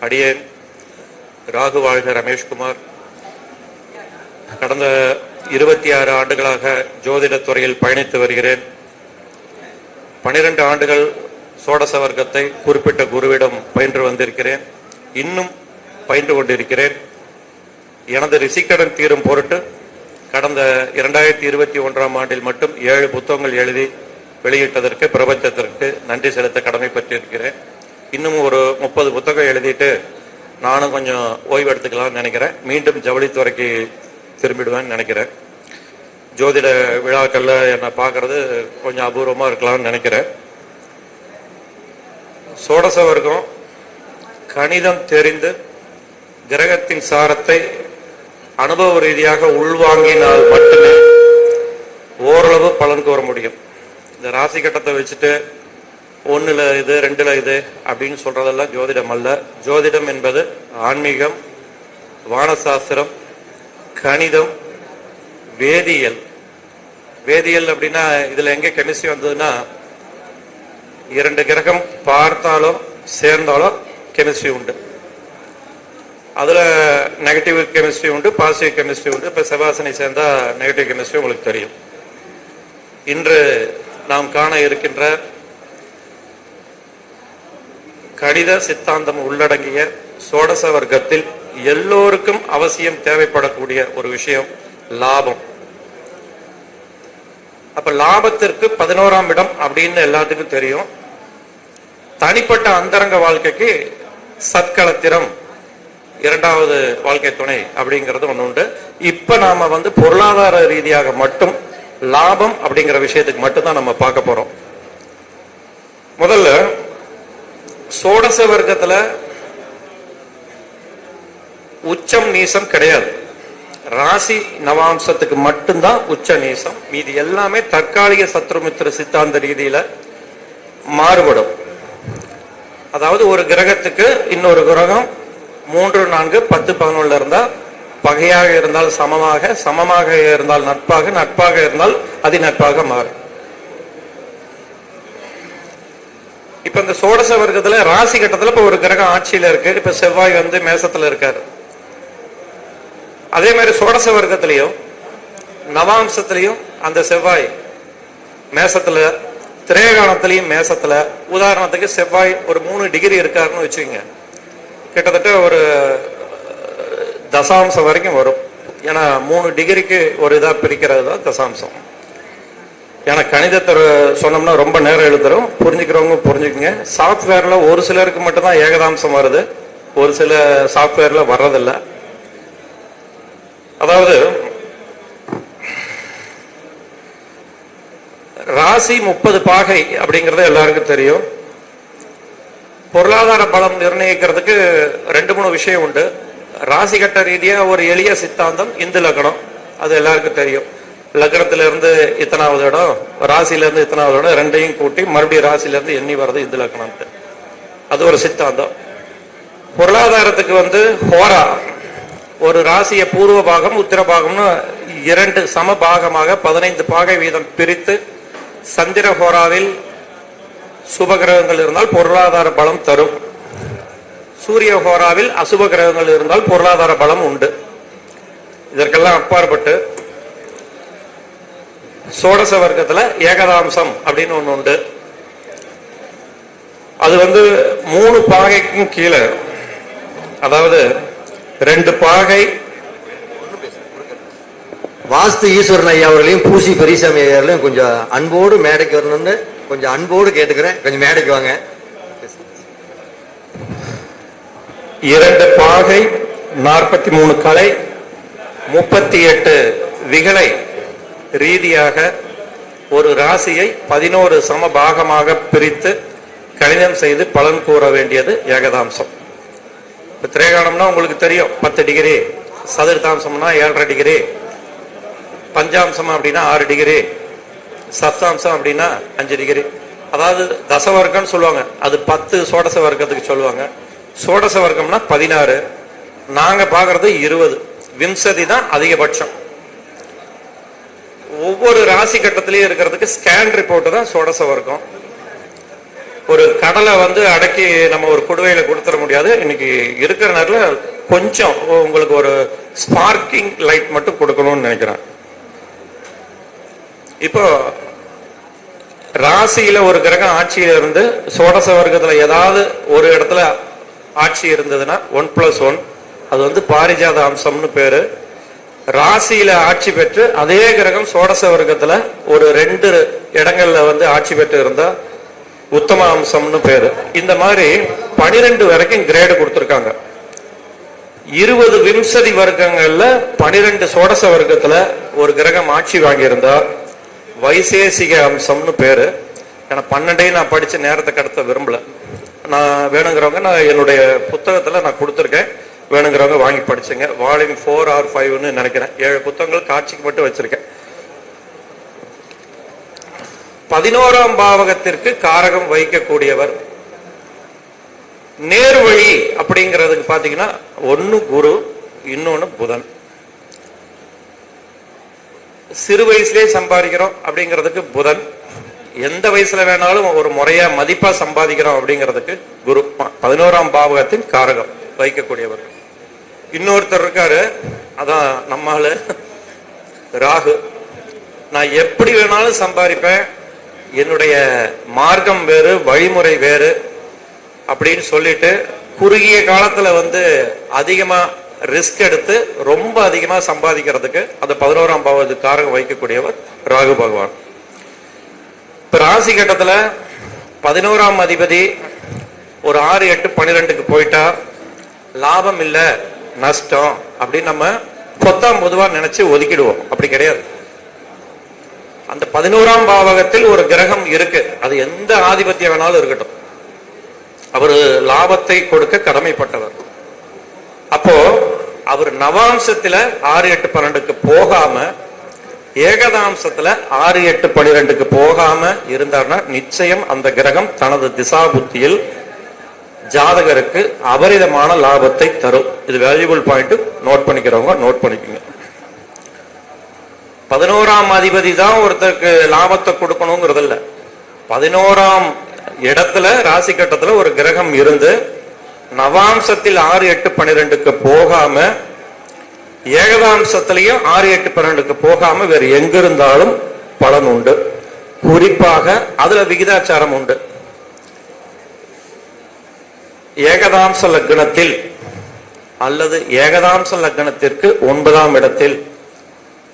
அடியேன் ராகு வாழ்க ரமேஷ்குமார். கடந்த இருபத்தி ஆறு ஆண்டுகளாக ஜோதிடத் துறையில் பயணித்து வருகிறேன். பனிரெண்டு ஆண்டுகள் சோடச வர்க்கத்தை குறிப்பிட்ட குருவிடம் பயின்று வந்திருக்கிறேன். இன்னும் பயின்று கொண்டிருக்கிறேன். எனது ரிசிக்கடன் தீரும் பொருட்டு கடந்த இரண்டாயிரத்தி இருபத்தி ஒன்றாம் ஆண்டில் மட்டும் ஏழு புத்தகங்கள் எழுதி வெளியிட்டதற்கு பிரபஞ்சத்திற்கு நன்றி செலுத்த கடமைப்பட்டிருக்கிறேன். இன்னும் ஒரு முப்பது புத்தகம் எழுதிட்டு நானும் கொஞ்சம் ஓய்வு எடுத்துக்கலாம்னு நினைக்கிறேன். மீண்டும் ஜவுளித்துறைக்கு திரும்பிடுவேன்னு நினைக்கிறேன். ஜோதிட விழாக்கள்ல என்னை பார்க்கறது கொஞ்சம் அபூர்வமா இருக்கலாம்னு நினைக்கிறேன். சோடச வர்க்கம் கணிதம் தெரிந்து கிரகத்தின் சாரத்தை அனுபவ ரீதியாக உள்வாங்கினால் மட்டுமே ஓரளவு பலன் கூற முடியும். இந்த ராசி கட்டத்தை வச்சுட்டு ஒன்றில் இது ரெண்டுல இது அப்படின்னு சொல்றதெல்லாம் ஜோதிடம் அல்ல. ஜோதிடம் என்பது ஆன்மீகம் வானசாஸ்திரம் கணிதம் வேதியியல். வேதியியல் அப்படின்னா இதுல எங்க கெமிஸ்ட்ரி வந்ததுன்னா இரண்டு கிரகம் பார்த்தாலோ சேர்ந்தாலோ கெமிஸ்ட்ரி உண்டு. அதுல நெகட்டிவ் கெமிஸ்ட்ரி உண்டு பாசிட்டிவ் கெமிஸ்ட்ரி உண்டு. இப்ப செவாசனை சேர்ந்தா நெகட்டிவ் கெமிஸ்ட்ரி உங்களுக்கு தெரியும். இன்று நாம் காண இருக்கின்ற கணித சித்தாந்தம் உள்ளடங்கிய சோடச வர்க்கத்தில் எல்லோருக்கும் அவசியம் தேவைப்படக்கூடிய ஒரு விஷயம் லாபம். அப்ப லாபத்திற்கு பதினோராம் இடம் அப்படின்னு எல்லாத்துக்கும் தெரியும். தனிப்பட்ட அந்தரங்க வாழ்க்கைக்கு சத்கலத்திரம் இரண்டாவது வாழ்க்கை துணை அப்படிங்கிறது ஒண்ணு உண்டு. இப்ப நாம வந்து பொருளாதார ரீதியாக மட்டும் லாபம் அப்படிங்கிற விஷயத்துக்கு மட்டும்தான் நம்ம பார்க்க போறோம். முதல்ல சோடச வர்க்கத்தில் உச்சம் நீசம் கிடையாது. ராசி நவாம்சத்துக்கு மட்டும்தான் உச்ச நீசம். இது எல்லாமே தற்காலிக சத்ருமித்திர சித்தாந்த ரீதியில மாறுபடும். அதாவது ஒரு கிரகத்துக்கு இன்னொரு கிரகம் மூன்று நான்கு பத்து பதினொன்னுல இருந்தால் பகையாக இருந்தால் சமமாக சமமாக இருந்தால் நட்பாக நட்பாக இருந்தால் அதி நட்பாக மாறும். இப்ப இந்த சோடச வர்க்கத்துல ராசி கட்டத்துல இப்ப ஒரு கிரகம் ஆட்சியில இருக்கு. இப்ப செவ்வாய் வந்து மேசத்துல இருக்காரு. அதே மாதிரி சோடச வர்க்கத்திலையும் நவாம்சத்திலையும் அந்த செவ்வாய் மேசத்துல திரேகாணத்திலையும் மேசத்துல. உதாரணத்துக்கு செவ்வாய் ஒரு மூணு டிகிரி இருக்காருன்னு வச்சுக்கோங்க. கிட்டத்தட்ட ஒரு தசாம்சம் வரைக்கும் வரும். ஏன்னா மூணு டிகிரிக்கு ஒரு இதா பிரிக்கிறது தான் தசாம்சம். ஏன்னா கணிதத்தை சொன்னோம்னா ரொம்ப நேரம் எழுதுறோம் புரிஞ்சுக்கிறவங்க புரிஞ்சுக்குங்க. சாஃப்ட்வேர்ல ஒரு சிலருக்கு மட்டும்தான் ஏகதாம்சம் வருது. ஒரு சில சாஃப்ட்வேர்ல வர்றதில்லை. அதாவது ராசி முப்பது பாகை அப்படிங்கிறது எல்லாருக்கும் தெரியும். பொருளாதார பலம் நிர்ணயிக்கிறதுக்கு ரெண்டு மூணு விஷயம் உண்டு. ராசி கட்ட ரீதியா ஒரு எளிய சித்தாந்தம் இந்து லக்கணம். அது எல்லாருக்கும் தெரியும். லக்னத்துல இருந்து இத்தனாவது இடம் ராசியில இருந்து இத்தனாவது இடம் ரெண்டையும் கூட்டி மறுபடியும் ராசியில இருந்து எண்ணி வர்றது இந்து லக்னம்ட்டு. அது ஒரு சித்தாந்தம். பொருளாதாரத்துக்கு வந்து ஹோரா. ஒரு ராசிய பூர்வ பாகம் உத்திர பாகம்னு இரண்டு சம பாகமாக பதினைந்து பாகை வீதம் பிரித்து சந்திர ஹோராவில் சுப கிரகங்கள் இருந்தால் பொருளாதார பலம் தரும். சூரிய ஹோராவில் அசுப கிரகங்கள் இருந்தால் பொருளாதார பலம் உண்டு. இதற்கெல்லாம் அப்பாற்பட்டு சோடச வர்க்கத்துல ஏகதாம்சம் அப்படின்னு ஒண்ணு உண்டு. அது வந்து மூணு பாகைக்கும் கீழே. அதாவது ரெண்டு பாகை வாஸ்து ஈஸ்வரன் ஐயா அவர்களையும் பூசி பெரியசாமி ஐயா அவர்களையும் கொஞ்சம் அன்போடு மேடைக்கு வரணும்னு கொஞ்சம் அன்போடு கேட்டுக்கிறேன். கொஞ்சம் மேடைக்கு வாங்க. இரண்டு பாகை நாற்பத்தி மூணு கலை முப்பத்தி எட்டு விகலை. ரீதியாக ஒரு ராசியை பதினோரு சம பாகமாக பிரித்து கணிதம் செய்து பலன் கூற வேண்டியது ஏகதாம்சம். இப்போ திரேகானம்னா உங்களுக்கு தெரியும் பத்து டிகிரி சதுர்த்தாம்சம்னா ஏழரை டிகிரி பஞ்சாம்சம் அப்படின்னா ஆறு டிகிரி சப்தாம்சம் அப்படின்னா அஞ்சு டிகிரி. அதாவது தசவர்க்கம்னு சொல்லுவாங்க. அது பத்து சோடச வர்க்கத்துக்கு சொல்லுவாங்க. சோடச வர்க்கம்னா பதினாறு நாங்கள் பார்க்குறது இருபது. விம்சதி தான் அதிகபட்சம். ஒவ்வொரு ராசி கட்டத்திலையும் இருக்கிறதுக்கு ஸ்கேன் ரிப்போர்ட் தான் சோடச வர்க்கம். ஒரு கடலை வந்து அடக்கி நம்ம ஒரு குடுவையில கொடுத்துட முடியாது. இன்னைக்கு இருக்கிற நேரத்தில் கொஞ்சம் உங்களுக்கு ஒரு ஸ்பார்க்கிங் லைட் மட்டும் கொடுக்கணும்னு நினைக்கிறேன். இப்போ ராசியில ஒரு கிரகம் ஆட்சியில் இருந்து சோடச வர்க்கத்துல ஏதாவது ஒரு இடத்துல ஆட்சி இருந்ததுன்னா ஒன் பிளஸ் ஒன் அது வந்து பாரிஜாத அம்சம்னு பேரு. ராசியில ஆட்சி பெற்று அதே கிரகம் சோடச வர்க்கத்துல ஒரு ரெண்டு இடங்கள்ல வந்து ஆட்சி பெற்று இருந்தா உத்தம அம்சம்னு பேரு. இந்த மாதிரி பனிரெண்டு வரைக்கும் கிரேடு கொடுத்துருக்காங்க. இருபது விம்சதி வர்க்கங்கள்ல பனிரெண்டு சோடச வர்க்கத்துல ஒரு கிரகம் ஆட்சி வாங்கியிருந்தா வைசேசிக அம்சம்னு பேரு. ஏன்னா பன்னெண்டையும் நான் படிச்ச நேரத்தை கடத்த விரும்பல. நான் வேணுங்கிறவங்க நான் என்னுடைய புத்தகத்துல நான் கொடுத்துருக்கேன். வேணுங்கிறவங்க வாங்கி படிச்சுங்க. வால்யூம் ஃபோர் ஆர் ஃபைவ்னு நினைக்கிறேன். ஏழு புத்தகங்கள் காட்சிக்கு மட்டும் வச்சிருக்கேன். பதினோராம் பாவகத்திற்கு காரகம் வைக்கக்கூடியவர் நேர்வழி அப்படிங்கிறதுக்கு பாத்தீங்கன்னா ஒன்னு குரு இன்னொன்னு புதன். சிறு வயசுலேயே சம்பாதிக்கிறோம் அப்படிங்கிறதுக்கு புதன். எந்த வயசுல வேணாலும் ஒரு முறையா மதிப்பா சம்பாதிக்கிறோம் அப்படிங்கிறதுக்கு குரு. பதினோராம் பாவகத்தின் காரகம் வைக்கக்கூடியவர் இன்னொருத்தர் இருக்காரு. அதான் நம்மால் ராகு. நான் எப்படி வேணாலும் சம்பாதிப்பேன். என்னுடைய மார்க்கம் வேறு வழிமுறை வேறு அப்படின்னு சொல்லிட்டு குறுகிய காலத்தில் வந்து அதிகமாக ரிஸ்க் எடுத்து ரொம்ப அதிகமாக சம்பாதிக்கிறதுக்கு அந்த பதினோராம் பாவது காரகம் வைக்கக்கூடியவர் ராகு பகவான். இப்போ ராசி கட்டத்தில் பதினோராம் அதிபதி ஒரு ஆறு எட்டு பன்னிரெண்டுக்கு போயிட்டா லாபம் இல்லை. நஷ்டம் அப்படின்னு நம்ம பொத்தாம் பொதுவா நினைச்சு ஒதுக்கிடுவோம். அப்படி கிடையாது. அந்த பதினோராம் பாவகத்தில் ஒரு கிரகம் இருக்கு. அது எந்த ஆதிபத்தியம் வேணாலும் இருக்கட்டும். அவர் லாபத்தை கொடுக்க கடமைப்பட்டவர். அப்போ அவர் நவாம்சத்துல ஆறு எட்டு பன்னெண்டுக்கு போகாம ஏகதாம்சத்துல ஆறு எட்டு பனிரெண்டுக்கு போகாம இருந்தார்னா நிச்சயம் அந்த கிரகம் தனது திசா புத்தியில் ஜாதகருக்கு அபரிதமான லாபத்தை தரும். இது வேல்யூபிள் பாயிண்ட் நோட் பண்ணிக்கிறவங்க நோட் பண்ணிக்கோங்க. பதினோராம் அதிபதி தான் ஒருத்தருக்கு லாபத்தை கொடுக்கணுங்கிறது இல்லை பதினோராம் இடத்துல ராசி கட்டத்துல ஒரு கிரகம் இருந்து நவாம்சத்தில் ஆறு எட்டு பன்னிரெண்டுக்கு போகாம ஏகதாம்சத்திலையும் ஆறு எட்டு பன்னெண்டுக்கு போகாம வேறு எங்கிருந்தாலும் பலன் உண்டு. குறிப்பாக அதுல விகிதாச்சாரம் உண்டு. ஏகதாம்ச லக்னத்தில் அல்லது ஏகதாம்ச லக்னத்திற்கு ஒன்பதாம் இடத்தில்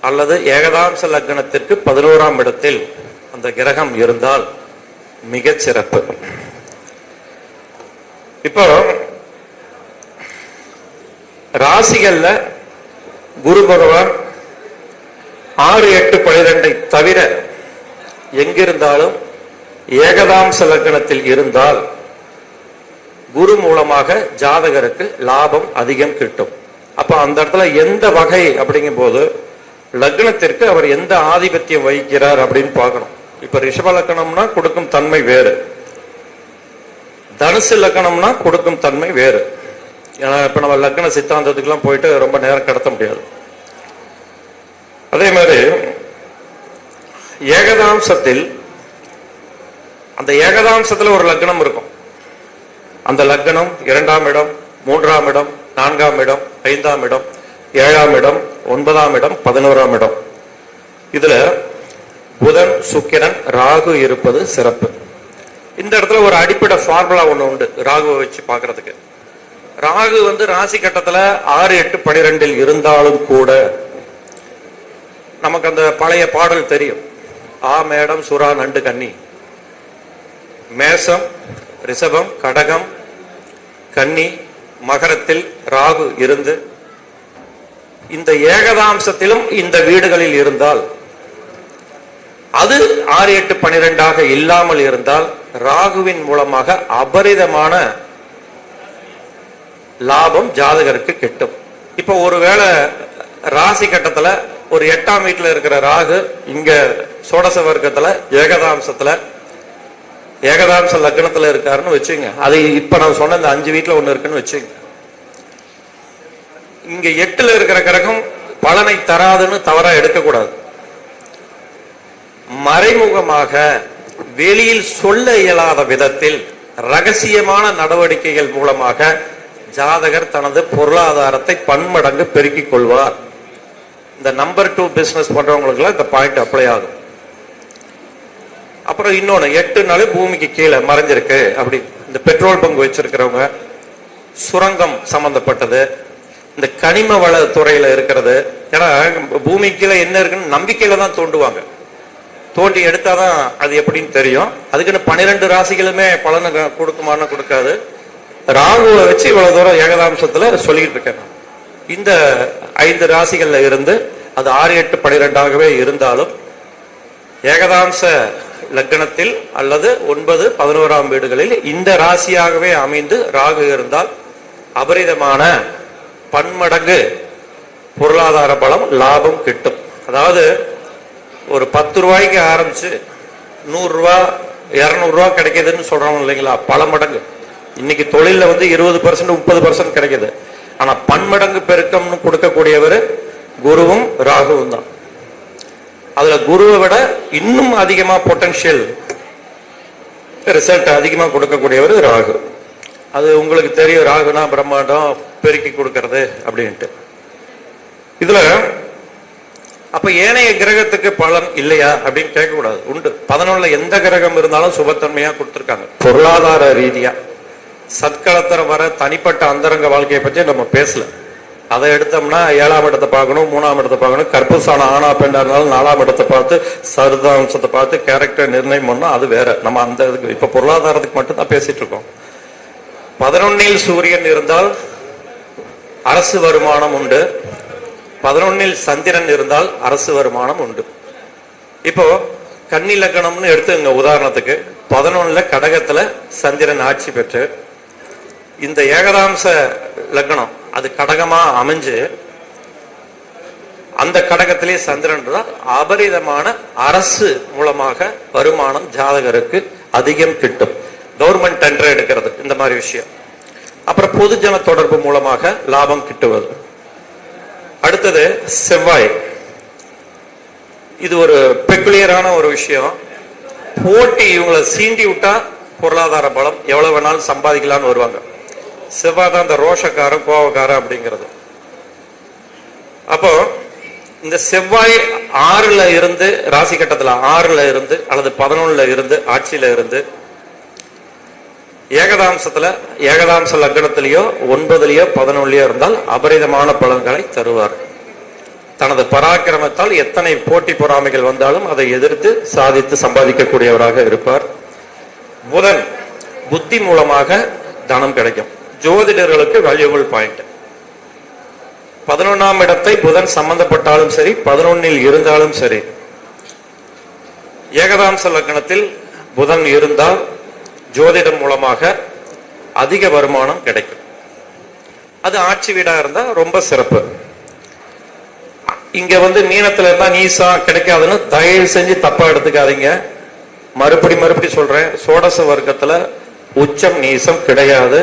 அல்லது ஏகதாம்ச லக்னத்திற்கு பதினோராம் இடத்தில் அந்த கிரகம் இருந்தால் மிகச் சிறப்பு. இப்போ ராசிகள்ல குரு பகவான் ஆறு எட்டு பனிரெண்டை தவிர எங்கிருந்தாலும் ஏகதாம்ச லக்னத்தில் இருந்தால் குரு மூலமாக ஜாதகருக்கு லாபம் அதிகம் கிட்டும். அப்போ அந்த இடத்துல எந்த வகை அப்படிங்கும் போது லக்னத்திற்கு அவர் எந்த ஆதிபத்தியம் வகிக்கிறார் அப்படின்னு பார்க்கணும். இப்ப ரிஷப லக்கணம்னா கொடுக்கும் தன்மை வேறு. தனுசு லக்னம்னா கொடுக்கும் தன்மை வேறு. ஏன்னா இப்ப நம்ம லக்ன சித்தாந்தத்துக்குலாம் போயிட்டு ரொம்ப நேரம் கடத்த முடியாது. அதே மாதிரி ஏகதாம்சத்தில் அந்த ஏகதாம்சத்தில் ஒரு லக்னம் இருக்கும். அந்த லக்னம் இரண்டாம் இடம் மூன்றாம் இடம் நான்காம் இடம் ஐந்தாம் இடம் ஏழாம் இடம் ஒன்பதாம் இடம் பதினோராம் இடம். இதுல புதன் சுக்கிரன் ராகு இருப்பது சிறப்பு. இந்த இடத்துல ஒரு அடிப்படை ஃபார்முலா ஒண்ணு உண்டு ராகுவை வச்சு பார்க்கறதுக்கு. ராகு வந்து ராசி கட்டத்துல ஆறு எட்டு பனிரெண்டில் இருந்தாலும் கூட நமக்கு அந்த பழைய பாடல் தெரியும். ஆ மேடம் சுறா நண்டு கன்னி. மேசம் ரிஷபம் கடகம் கன்னி மகரத்தில் ராகு இருந்து இந்த ஏகதாம்சத்திலும் இந்த வீடுகளில் இருந்தால் அது ஆறு எட்டு பனிரெண்டாக இல்லாமல் இருந்தால் ராகுவின் மூலமாக அபரிதமான லாபம் ஜாதகருக்கு கிட்டும். இப்ப ஒருவேளை ராசி கட்டத்துல ஒரு எட்டாம் வீட்டில் இருக்கிற ராகு இங்க சோடச வர்க்கத்துல ஏகதாம்சத்துல ஏகதாம்ச லக்னத்தில் இருக்காருன்னு வச்சுங்க. அது இப்போ நான் சொன்ன இந்த அஞ்சு வீட்டில் ஒன்று இருக்குன்னு வச்சுங்க. இங்கே எட்டில் இருக்கிற கிரகம் பலனை தராதுன்னு தவறாக எடுக்கக்கூடாது. மறைமுகமாக வெளியில் சொல்ல இயலாத விதத்தில் ரகசியமான நடவடிக்கைகள் மூலமாக ஜாதகர் தனது பொருளாதாரத்தை பன்மடங்கு பெருக்கிக் கொள்வார். இந்த நம்பர் டூ பிஸ்னஸ் பண்ணுறவங்களுக்குலாம் இந்த பாயிண்ட் அப்ளை ஆகும். அப்புறம் இன்னொன்று எட்டு பூமிக்கு கீழே மறைஞ்சிருக்கு. அப்படி இந்த பெட்ரோல் பங்கு வச்சிருக்கிறவங்க சுரங்கம் சம்பந்தப்பட்டது இந்த கனிம வள துறையில இருக்கிறது. ஏன்னா பூமி கீழே என்ன இருக்குன்னு நம்பிக்கையில தான் தோண்டுவாங்க. தோண்டி எடுத்தாதான் அது எப்படின்னு தெரியும். அதுக்குன்னு பன்னிரெண்டு ராசிகளுமே பலனை க- கொடுக்குமான்னு கொடுக்காது. ராகுவை வச்சு இவ்வளவு தூரம் ஏகதாம்சத்துல சொல்லிட்டு இருக்கேன் இந்த ஐந்து ராசிகள்ல இருந்து அது ஆறு எட்டு பனிரெண்டாகவே இருந்தாலும் ஏகதாம்ச லக்னத்தில் அல்லது ஒன்பது பதினோராம் வீடுகளில் இந்த ராசியாகவே அமைந்து ராகு இருந்தால் அபரிதமான பன்மடங்கு பொருளாதார பலம் லாபம் கிட்டும். அதாவது ஒரு பத்து ரூபாய்க்கு ஆரம்பிச்சு நூறுரூவா இரநூறுவா கிடைக்கிதுன்னு சொல்கிறோம் கிடைக்குதுன்னு இல்லைங்களா? பல மடங்கு. இன்னைக்கு தொழிலில் வந்து இருபது பர்சன்ட் முப்பது பர்சன்ட் கிடைக்குது. ஆனால் பன்மடங்கு பெருக்கம்னு கொடுக்கக்கூடியவர் குருவும் ராகுவும் தான். அதுல குருவை விட இன்னும் அதிகமா பொட்டன்ஷியல் ரிசல்ட் அதிகமா கொடுக்கக்கூடியவர் ராகு. அது உங்களுக்கு தெரியும் ராகுனா பிரம்மாண்டம் பெருக்கி கொடுக்கறது அப்படின்ட்டு. இதுல அப்ப ஏனைய கிரகத்துக்கு பலன் இல்லையா அப்படின்னு கேட்கக்கூடாது. உண்டு. பதினொன்னுல எந்த கிரகம் இருந்தாலும் சுபத்தன்மையா கொடுத்துருக்காங்க. பொருளாதார ரீதியா. சத்கலத்தரம் வர தனிப்பட்ட அந்தரங்க வாழ்க்கையை பற்றி நம்ம பேசல. அதை எடுத்தோம்னா ஏழாம் இடத்தை பார்க்கணும் மூணாம் இடத்தை பார்க்கணும். கற்பூசான ஆனா பெண்ணா இருந்தாலும் நாலாம் இடத்தை பார்த்து சருதாம்சத்தை பார்த்து கேரக்டர் நிர்ணயம் பண்ணோம் அது வேற. நம்ம அந்த இதுக்கு இப்ப பொருளாதாரத்துக்கு மட்டும்தான் பேசிட்டு இருக்கோம் பதினொன்னில் சூரியன் இருந்தால் அரசு வருமானம் உண்டு. பதினொன்னில் சந்திரன் இருந்தால் அரசு வருமானம் உண்டு. இப்போ கன்னி லக்னம்னு எடுத்துங்க உதாரணத்துக்கு. பதினொன்னுல கடகத்துல சந்திரன் ஆட்சி பெற்று இந்த ஏகதாம்ச லக்னம் அது கடகமா அமைஞ்சு அந்த கடகத்திலே சந்திரன் தான் அபரிதமான அரசு மூலமாக வருமானம் ஜாதகருக்கு அதிகம் கிட்டும். கவர்மெண்ட் டெண்டர் எடுக்கிறது இந்த மாதிரி விஷயம். அப்புறம் பொதுஜன தொடர்பு மூலமாக லாபம் கிட்டுவது. அடுத்தது செவ்வாய். இது ஒரு பெக்குலியரான ஒரு விஷயம். போட்டி இவங்களை சீண்டி விட்டா பொருளாதார பலம் எவ்வளவு வேணாலும் சம்பாதிக்கலாம்னு வருவாங்க. செவ்வாய் தான் இந்த ரோஷக்காரன் கோவக்காரன் அப்படிங்கிறது. அப்போ இந்த செவ்வாய் ஆறுல இருந்து ராசி கட்டத்துல ஆறுல இருந்து அல்லது பதினொன்னுல இருந்து ஆட்சியில இருந்து ஏகதாம்சத்துல ஏகதாம்ச லக்னத்திலேயோ ஒன்பதுலயோ பதினொன்னுலயோ இருந்தால் அபரிதமான பலன்களை தருவார். தனது பராக்கிரமத்தால் எத்தனை போட்டி பொறாமைகள் வந்தாலும் அதை எதிர்த்து சாதித்து சம்பாதிக்கக்கூடியவராக இருப்பார். புதன் புத்தி மூலமாக தனம் கிடைக்கும். ஜோதிடர்களுக்கு வேல்யூபிள் பாயிண்ட் பதினொன்னாம் இடத்தை புதன் சம்பந்தப்பட்டாலும் சரி பதினொன்னில் இருந்தாலும் சரி. ஏகதாம்ச லக்னத்தில் புதன் இருந்தால் ஜோதிடம் மூலமாக அதிக வருமானம் கிடைக்கும். அது ஆட்சி வீடா இருந்தா ரொம்ப சிறப்பு. இங்க வந்து மீனத்துல இருந்தா நீசா கிடைக்காதுன்னு தயவு செஞ்சு தப்பா எடுத்துக்காதீங்க. மறுபடி மறுபடி சொல்றேன் சோடச வர்க்கத்துல உச்சம் நீசம் கிடையாது.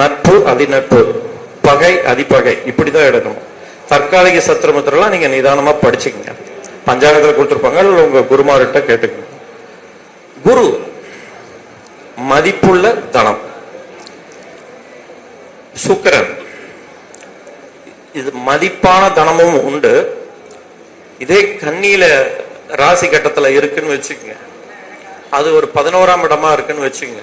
நட்பு அதிநட்பு. பகை அதிபகை. இப்படிதான் எடுக்கணும் தற்காலிக சத்திரமுத்திரலாம் நீங்க நிதானமா படிச்சுக்கங்க. பஞ்சாயத்தில் கொடுத்துருப்பாங்க இல்லை உங்க குருமார்கிட்ட கேட்டுக்கங்க. குரு மதிப்புள்ள தனம். சுக்கரன். இது மதிப்பான தனமும் உண்டு. இதே கண்ணியில ராசி கட்டத்துல இருக்குன்னு வச்சுக்கோங்க. அது ஒரு பதினோராம் இடமா இருக்குன்னு வச்சுக்கோங்க.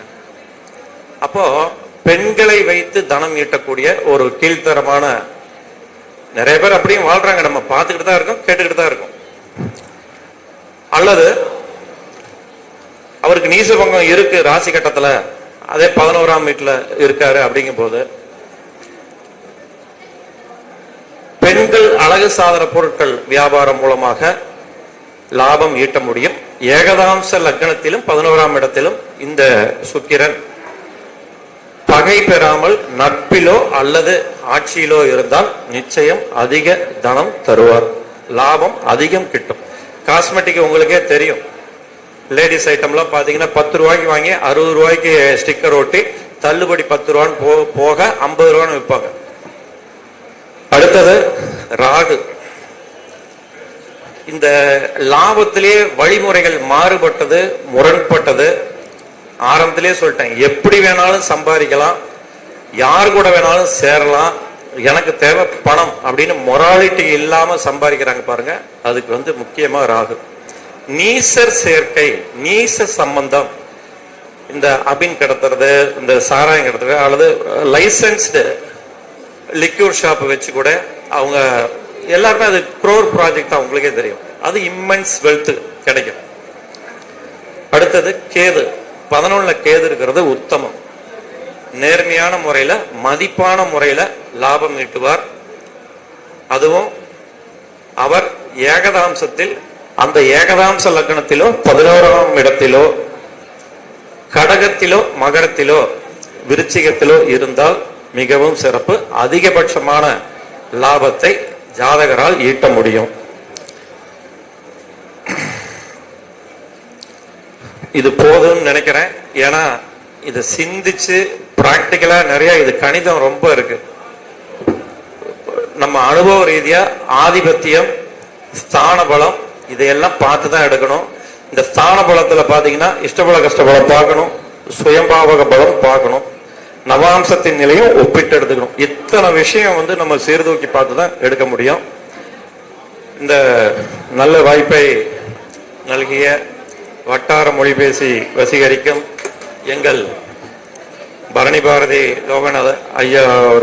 அப்போ பெண்களை வைத்து தனம் ஈட்டக்கூடிய ஒரு கீழ்த்தரமான நிறைய பேர் அப்படியும் வாழ்றாங்க. நம்ம பார்த்துக்கிட்டு தான் இருக்கோம் கேட்டுக்கிட்டு தான் இருக்கோம். அல்லது அவருக்கு நீசபங்கம் இருக்கு ராசி கட்டத்துல அதே பதினோராம் வீட்டுல இருக்காரு அப்படிங்கும் போது பெண்கள் அழகு சாதன பொருட்கள் வியாபாரம் மூலமாக லாபம் ஈட்ட முடியும். ஏகதாம்ச லக்னத்திலும் பதினோராம் இடத்திலும் இந்த சுக்கிரன் பகை பெறாமல் நட்பிலோ அல்லது ஆட்சியிலோ இருந்தால் நிச்சயம் அதிக தனம் தருவார். லாபம் அதிகம் கிட்டும். காஸ்மெட்டிக் உங்களுக்கே தெரியும். லேடிஸ் ஐட்டம்லாம் பார்த்தீங்கன்னா பத்து ரூபாய்க்கு வாங்கி அறுபது ரூபாய்க்கு ஸ்டிக்கர் ஒட்டி தள்ளுபடி பத்து ரூபான்னு போ- போக ஐம்பது ரூபான்னு விற்பாங்க. அடுத்தது ராகு. இந்த லாபத்திலே வழிமுறைகள் மாறுபட்டது முரண்பட்டது ஆரம்பத்திலே சொல்லிட்டேன் எப்படி வேணாலும் சம்பாதிக்கலாம் யார் கூட வேணாலும் சேரலாம் எனக்கு தேவை பணம் அப்படின்னு மொராலிட்டி இல்லாமல் சம்பாதிக்கிறாங்க பாருங்க அதுக்கு வந்து முக்கியமாக ராகு. நீசர் சேர்க்கை நீச சம்பந்தம். இந்த அபின் கடத்துறது இந்த சாராயம் கடத்துறது அல்லது லைசன்ஸ்டு லிக்யூர் ஷாப் வச்சு கூட அவங்க எல்லாருமே அது க்ரோர் ப்ராஜெக்ட் தான் உங்களுக்கே தெரியும். அது இம்மென்ஸ் வெல்த் கிடைக்கும். அடுத்தது கேது. பதினொன்னுல கேது இருக்கிறது உத்தமம். நேர்மையான முறையில மதிப்பான முறையில லாபம் ஈட்டுவார். அதுவும் அவர் ஏகதாம்சத்தில் அந்த ஏகதாம்ச லக்னத்திலோ பதினோராம் இடத்திலோ கடகத்திலோ மகரத்திலோ விருச்சிகத்திலோ இருந்தால் மிகவும் சிறப்பு. அதிகபட்சமான லாபத்தை ஜாதகரால் ஈட்ட முடியும். இது போதும்னு நினைக்கிறேன். ஏன்னா இதை சிந்திச்சு ப்ராக்டிக்கலாக நிறைய இது கணிதம் ரொம்ப இருக்கு. நம்ம அனுபவ ரீதியா ஆதிபத்தியம் ஸ்தான பலம் இதையெல்லாம் பார்த்து தான் எடுக்கணும். இந்த ஸ்தான பலத்துல பாத்தீங்கன்னா இஷ்டபல கஷ்டபலம் பார்க்கணும். சுயம்பாவக பலம் பார்க்கணும். நவாம்சத்தின் நிலையும் ஒப்பிட்டு எடுத்துக்கணும். இத்தனை விஷயம் வந்து நம்ம சீர்தூக்கி பார்த்து தான் எடுக்க முடியும். இந்த நல்ல வாய்ப்பை நல்கிய வட்டார மொழி பேசி வசீகரிக்கும் எங்கள் பரணி பாரதி லோகநாத ஐயா